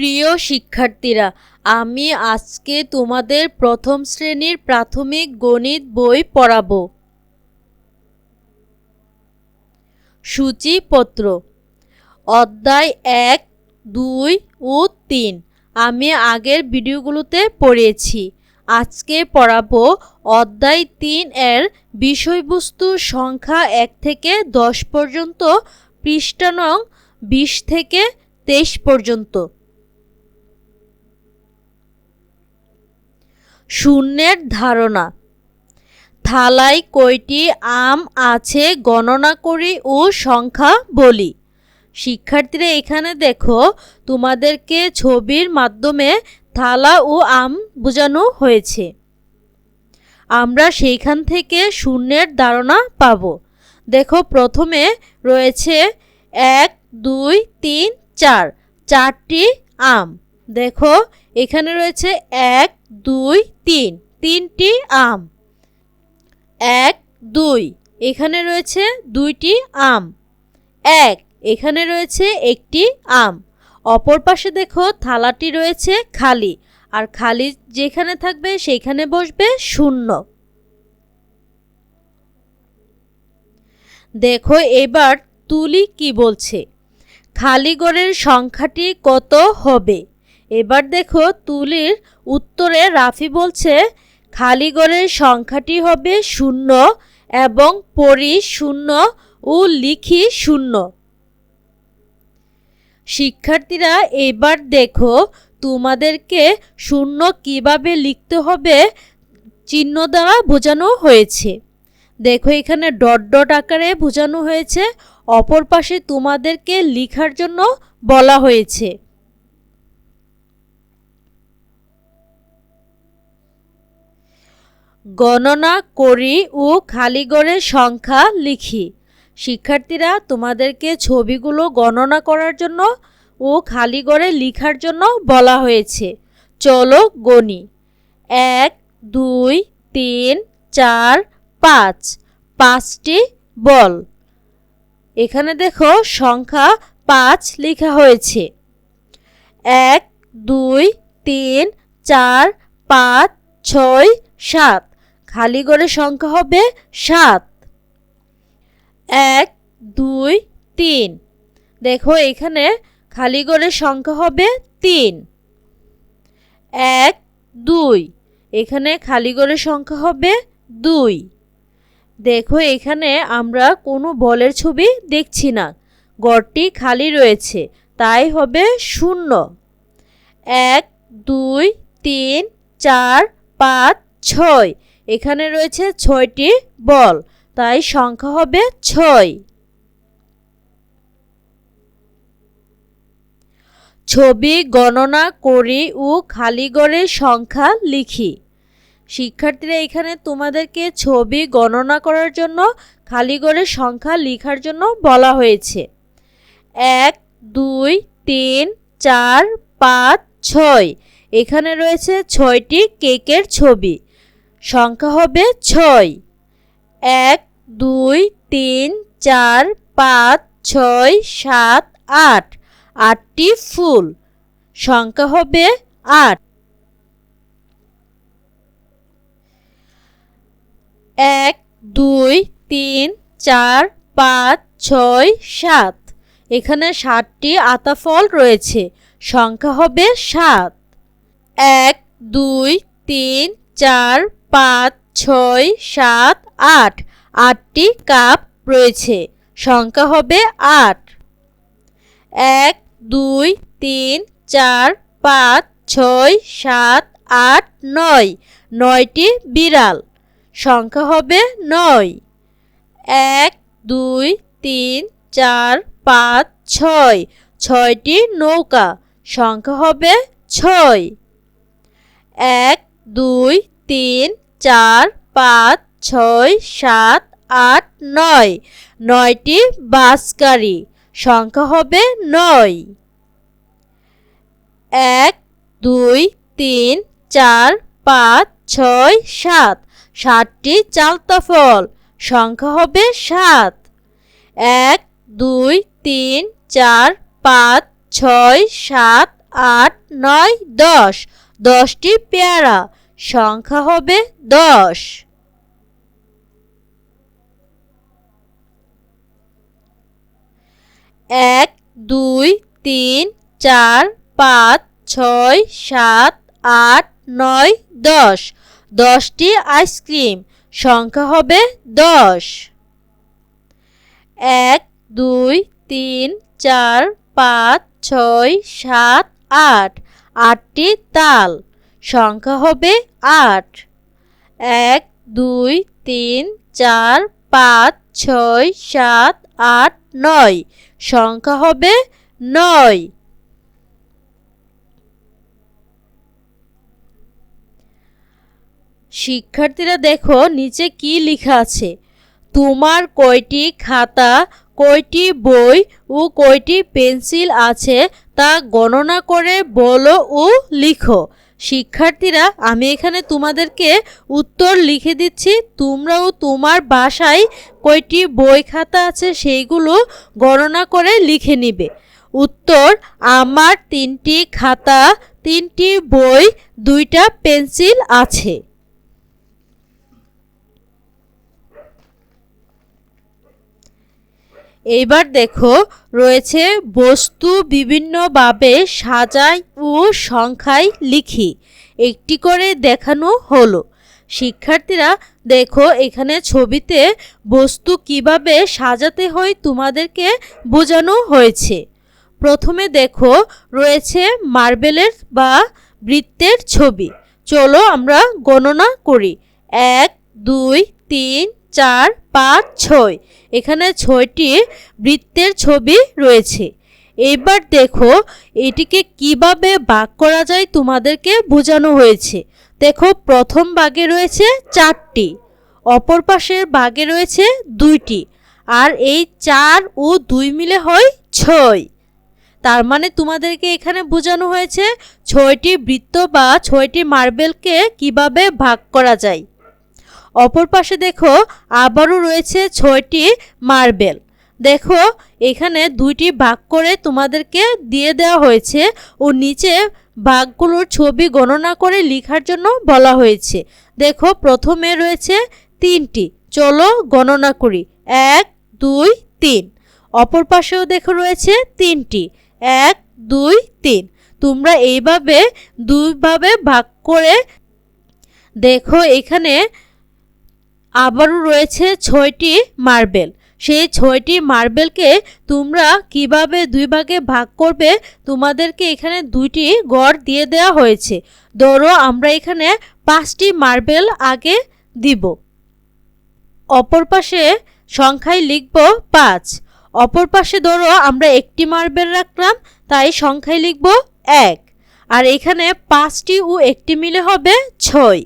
প্রিয় শিক্ষার্থীরা, আমি আজকে তোমাদের প্রথম শ্রেণির প্রাথমিক গণিত বই পড়াবো। সূচিপত্র, অধ্যায় এক, দুই ও তিন। আমি আগের ভিডিওগুলোতে পড়িয়েছি আজকে পড়াবো অধ্যায় তিন এর বিষয়বস্তু সংখ্যা এক থেকে দশ পর্যন্ত, পৃষ্ঠা নং বিশ থেকে তেইশ পর্যন্ত। শূন্যের ধারণা। থালায় কয়টি আম আছে গণনা করি ও সংখ্যা বলি। শিক্ষার্থীরা এখানে দেখো, তোমাদেরকে ছবির মাধ্যমে থালা ও আম বোঝানো হয়েছে। আমরা সেইখান থেকে শূন্যের ধারণা পাব। দেখো, প্রথমে রয়েছে এক, দুই, তিন, চার। চারটি আম। দেখো এখানে রয়েছে এক, দুই, তিন। তিনটি আম। এক, দুই। এখানে রয়েছে দুইটি আম। এক, এখানে রয়েছে একটি আম। অপর পাশে দেখো থালাটি রয়েছে খালি। আর খালি যেখানে থাকবে সেইখানে বসবে শূন্য। দেখো এবার তুলি কি বলছে? খালি গড়ের সংখ্যাটি কত হবে? এবার দেখো তুলির উত্তরে রাফি বলছে, খালি গড়ের সংখ্যাটি হবে শূন্য এবং পড়ি শূন্য ও লিখি শূন্য। শিক্ষার্থীরা, এবার দেখো তোমাদেরকে শূন্য কীভাবে লিখতে হবে চিহ্ন দ্বারা বোঝানো হয়েছে। দেখো এখানে ডট ডট আকারে বোঝানো হয়েছে, অপর পাশে তোমাদেরকে লিখার জন্য বলা হয়েছে। গণনা করি ও খালিগড়ের সংখ্যা লিখি। শিক্ষার্থীরা তোমাদেরকে ছবিগুলো গণনা করার জন্য ও খালিগড়ে লিখার জন্য বলা হয়েছে। চলো গণি। এক, দুই, তিন, চার, পাঁচ। পাঁচটি বল। এখানে দেখো সংখ্যা পাঁচ লেখা হয়েছে। এক, দুই, তিন, চার, পাঁচ, ছয়, সাত। খালি গড়ে সংখ্যা হবে সাত। এক, দুই, তিন। দেখো এখানে খালি গড়ের সংখ্যা হবে তিন। এক, দুই। এখানে খালি গড়ের সংখ্যা হবে দুই। দেখো এখানে আমরা কোনো বলের ছবি দেখছি না। গড়টি খালি রয়েছে, তাই হবে শূন্য। এক, দুই, তিন, চার, পাঁচ, ছয়। এখানে রয়েছে ছয়টি বল, তাই সংখ্যা হবে ছয়। ছবি গণনা করি ও খালিগড়ের সংখ্যা লিখি। শিক্ষার্থীরা এখানে তোমাদেরকে ছবি গণনা করার জন্য খালিগড়ের সংখ্যা লিখার জন্য বলা হয়েছে। এক, দুই, তিন, চার, পাঁচ, ছয়। এখানে রয়েছে ছয়টি কেকের ছবি। সংখ্যা হবে ছয়। এক, দুই, তিন, চার, পাঁচ, ছয়, সাত, আট। আটটি ফুল। সংখ্যা হবে আট। এক, দুই, তিন, চার, পাঁচ, ছয়, সাত। এখানে সাতটি আতা ফল রয়েছে। সংখ্যা হবে সাত। এক, দুই, তিন, চার পাঁচ, ছয়, সাত, আট। আটটি কাপ রয়েছে। সংখ্যা হবে আট। এক, দুই, তিন, চার, পাঁচ, ছয়, সাত, আট, নয়। নয়টি বিড়াল। সংখ্যা হবে নয়। এক, দুই, তিন, চার, পাঁচ, ছয়। ছয়টি নৌকা। সংখ্যা হবে ছয়। এক, দুই তিন, চার, পাঁচ, ছয়, সাত, আট, নয়। নয়টি বাস গাড়ি। সংখ্যা হবে নয়। এক, দুই, তিন, চার, পাঁচ, ছয়, সাত। সাতটি চালতা ফল সংখ্যা হবে সাত। এক, দুই, তিন, চার, পাঁচ, ছয়, সাত, আট, নয়, দশ। দশটি পেয়ারা। সংখ্যা হবে দশ। এক, দুই, তিন, চার, পাঁচ, ছয়, সাত, আট, নয়, দশ। দশটি আইসক্রিম, সংখ্যা হবে দশ। এক, দুই, তিন, চার, পাঁচ, ছয়, সাত, আট। আটটি তাল সংখ্যা হবে আট। এক, দুই, তিন, চার, পাঁচ, ছয়, সাত, আট, নয়। সংখ্যা হবে নয়। শিক্ষার্থীরা দেখো নিচে কি লেখা আছে। তোমার কয়টি খাতা, কয়টি বই ও কয়টি পেন্সিল আছে তা গণনা করে বলো ও লিখো। শিক্ষার্থীরা, আমি এখানে তোমাদেরকে উত্তর লিখে দিচ্ছি। তোমরাও তোমার বাসায় কয়টি বই খাতা আছে সেইগুলো গণনা করে লিখে নিবে। উত্তর, আমার তিনটি খাতা, তিনটি বই, দুইটা পেন্সিল আছে। এইবার দেখো, রয়েছে বস্তু বিভিন্নভাবে সাজায় ও সংখ্যায় লিখি। একটি করে দেখানো হলো। শিক্ষার্থীরা, দেখো, এখানে ছবিতে বস্তু কীভাবে সাজাতে হয় তোমাদেরকে বোঝানো হয়েছে। প্রথমে দেখো, রয়েছে মার্বেলের বা বৃত্তের ছবি। চলো আমরা গণনা করি। এক, দুই, তিন চার, পাঁচ, ছয়। এখানে ছয়টি বৃত্তের ছবি রয়েছে। এবার দেখো, এটিকে কীভাবে ভাগ করা যায় তোমাদেরকে বোঝানো হয়েছে। দেখো, প্রথম বাগে রয়েছে চারটি, অপর পাশের বাগে রয়েছে দুইটি, আর এই চার ও দুই মিলে হয় ছয়। তার মানে তোমাদেরকে এখানে বোঝানো হয়েছে ছয়টি বৃত্ত বা ছয়টি মার্বেলকে কীভাবে ভাগ করা যায়। অপর পাশে দেখো আবারও রয়েছে ছয়টি মার্বেল। দেখো, এখানে দুইটি ভাগ করে তোমাদেরকে দিয়ে দেওয়া হয়েছে ও নিচে ভাগগুলোর ছবি গণনা করে লেখার জন্য বলা হয়েছে। দেখো, প্রথমে রয়েছে তিনটি। চলো গণনা করি। এক, দুই, তিন। অপর পাশেও দেখো রয়েছে তিনটি। এক, দুই, তিন। তোমরা এইভাবে দুইভাবে ভাগ করে দেখো, এখানে আবারও রয়েছে ছয়টি মার্বেল। সেই ছয়টি মার্বেলকে তোমরা কীভাবে দুই ভাগে ভাগ করবে, তোমাদেরকে এখানে দুইটি গড় দিয়ে দেওয়া হয়েছে। ধরো, আমরা এখানে পাঁচটি মার্বেল আগে দিব। অপর পাশে সংখ্যায় লিখব পাঁচ। অপর পাশে ধরো, আমরা একটি মার্বেল রাখলাম, তাই সংখ্যায় লিখব এক। আর এখানে পাঁচটি ও একটি মিলে হবে ছয়।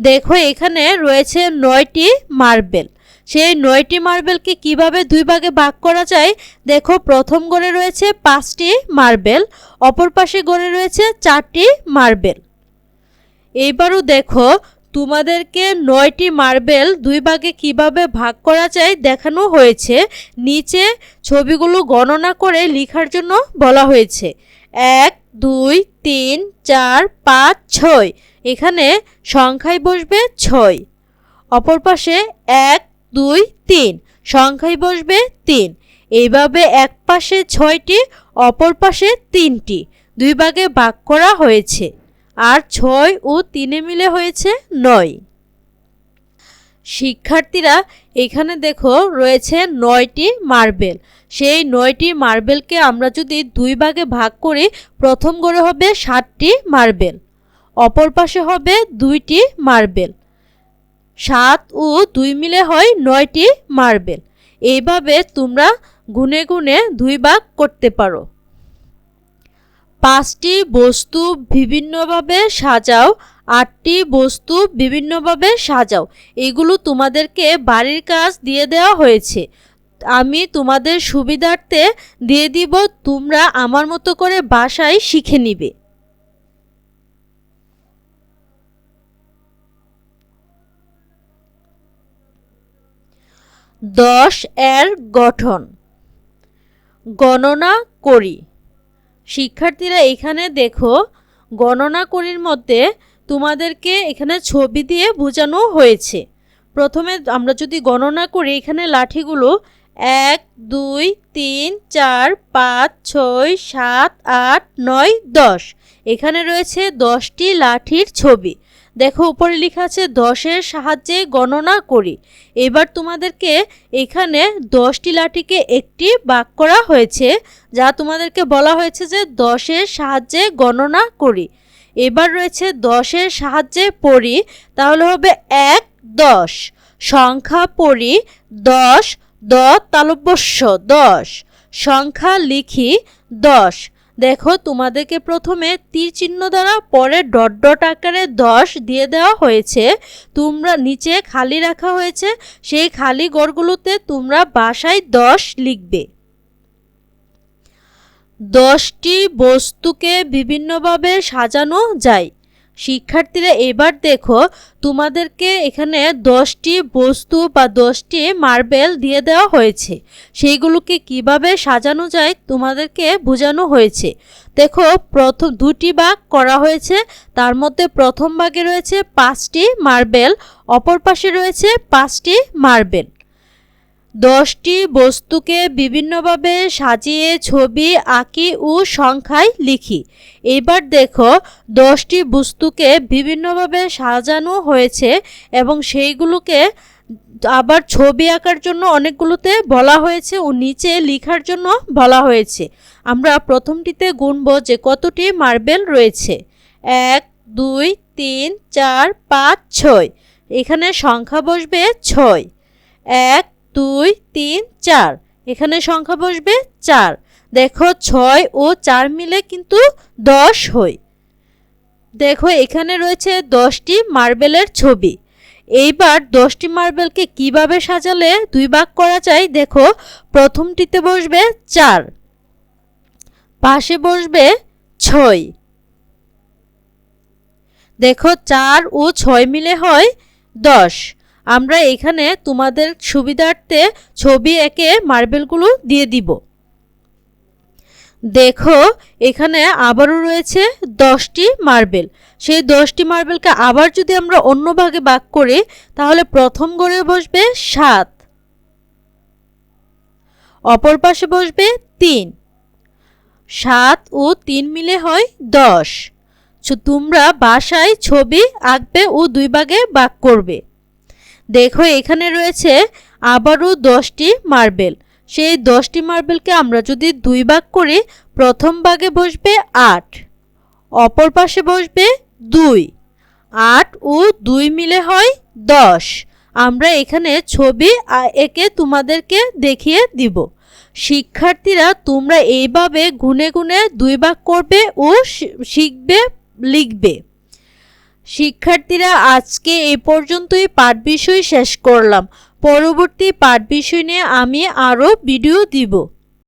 দেখো, এখানে রয়েছে নয়টি মার্বেল। সেই নয়টি মার্বেলকে কীভাবে দুই ভাগে ভাগ করা যায়? দেখো, প্রথম গড়ে রয়েছে পাঁচটি মার্বেল, অপর পাশে গড়ে রয়েছে চারটি মার্বেল। এইবারও দেখো, তোমাদেরকে নয়টি মার্বেল দুই ভাগে কীভাবে ভাগ করা যায় দেখানো হয়েছে। নিচে ছবিগুলো গণনা করে লেখার জন্য বলা হয়েছে। এক দুই, তিন, চার, পাঁচ, ছয়। এখানে সংখ্যায় বসবে ছয়। অপর পাশে এক, দুই, তিন। সংখ্যায় বসবে তিন। এইভাবে এক পাশে ছয়টি, অপর পাশে তিনটি। দুই ভাগে ভাগ করা হয়েছে। আর ছয় ও তিনে মিলে হয়েছে নয়। শিক্ষার্থীরা এখানে দেখো রয়েছে নয়টি মার্বেল। সেই নয়টি মার্বেলকে আমরা যদি দুই ভাগে ভাগ করি, প্রথম গড়ে হবে সাতটি মার্বেল, অপর পাশে হবে দুইটি মার্বেল। সাত ও দুই মিলে হয় নয়টি মার্বেল। এইভাবে তোমরা গুনে গুনে দুই ভাগ করতে পারো। পাঁচটি বস্তু বিভিন্নভাবে সাজাও আটটি বস্তু বিভিন্নভাবে সাজাও। এগুলো তোমাদেরকে বাড়ির কাজ দিয়ে দেওয়া হয়েছে। আমি তোমাদের সুবিধার্থে দিয়ে দিব, তোমরা আমার মতো করে বাসায় শিখে নিবে। দশ এর গঠন। গণনা করি। শিক্ষার্থীরা এখানে দেখো, গণনা করির মধ্যে তোমাদেরকে এখানে ছবি দিয়ে বোঝানো হয়েছে। প্রথমে আমরা যদি গণনা করি, এখানে লাঠিগুলো এক, দুই, তিন, চার, পাঁচ, ছয়, সাত, আট, নয়, দশ। এখানে রয়েছে দশটি লাঠির ছবি। দেখো, উপরে লেখা আছে, দশের সাহায্যে গণনা করি। এবার তোমাদেরকে এখানে দশটি লাঠিকে একটি বাক করা হয়েছে, যা তোমাদেরকে বলা হয়েছে যে দশের সাহায্যে গণনা করি। এবার রয়েছে দশের সাহায্যে পড়ি, তাহলে হবে এক, দশ। সংখ্যা পড়ি, দশ, দ, তালব্যস্য, দশ। সংখ্যা লিখি, দশ। দেখো তোমাদেরকে প্রথমে তীর চিহ্ন দ্বারা পরে ডট ডট আকারে দশ দিয়ে দেওয়া হয়েছে। তোমরা নিচে খালি রাখা হয়েছে। সেই খালি গড়গুলোতে তোমরা বাসায় দশ লিখবে। দশটি বস্তুকে বিভিন্নভাবে সাজানো যায়। শিক্ষার্থীরা, এবার দেখো, তোমাদেরকে এখানে দশটি বস্তু বা দশটি মার্বেল দিয়ে দেওয়া হয়েছে। সেইগুলোকে কীভাবে সাজানো যায় তোমাদেরকে বোঝানো হয়েছে। দেখো, প্রথম দুটি ভাগ করা হয়েছে, তার মধ্যে প্রথম ভাগে রয়েছে পাঁচটি মার্বেল, অপর পাশে রয়েছে পাঁচটি মার্বেল। দশটি বস্তুকে বিভিন্নভাবে সাজিয়ে ছবি আঁকি ও সংখ্যায় লিখি। এবার দেখো, দশটি বস্তুকে বিভিন্নভাবে সাজানো হয়েছে এবং সেইগুলোকে আবার ছবি আঁকার জন্য অনেকগুলোতে বলা হয়েছে ও নিচে লিখার জন্য বলা হয়েছে। আমরা প্রথমটিতে গুনব যে কতটি মার্বেল রয়েছে। এক, দুই, তিন, চার, পাঁচ, ছয়। এখানে সংখ্যা বসবে ছয়। এক দুই, তিন, চার। এখানে সংখ্যা বসবে চার। দেখো ছয় ও চার মিলে কিন্তু দশ হয় দেখো এখানে রয়েছে দশটি মার্বেলের ছবি। এইবার দশটি মার্বেলকে কীভাবে সাজালে দুই ভাগ করা যায় দেখো। প্রথমটিতে বসবে চার। পাশে বসবে ছয়। দেখো চার ও ছয় মিলে হয় দশ। আমরা এখানে তোমাদের সুবিধার্থে ছবি এঁকে মার্বেলগুলো দিয়ে দিব। দেখো, এখানে আবারও রয়েছে দশটি মার্বেল। সেই দশটি মার্বেলকে আবার যদি আমরা অন্য ভাগে ভাগ করি, তাহলে প্রথম গড়ে বসবে সাত। অপর পাশে বসবে তিন। সাত ও তিন মিলে হয় দশ। তোমরা বাসায় ছবি আঁকবে ও দুই ভাগে ভাগ করবে। দেখো, এখানে রয়েছে আবারও দশটি মার্বেল। সেই দশটি মার্বেলকে আমরা যদি দুই ভাগ করি প্রথম ভাগে বসবে আট, অপর পাশে বসবে দুই। আট ও দুই মিলে হয় দশ। আমরা এখানে ছবি একে তোমাদেরকে দেখিয়ে দিব। শিক্ষার্থীরা, তোমরা এইভাবে গুনে গুনে দুই ভাগ করবে ও শিখবে, লিখবে। শিক্ষার্থীরা আজকে এ পর্যন্তই পাঠ বিষয় শেষ করলাম। পরবর্তী পাঠ বিষয় নিয়ে আমি আরও ভিডিও দিব।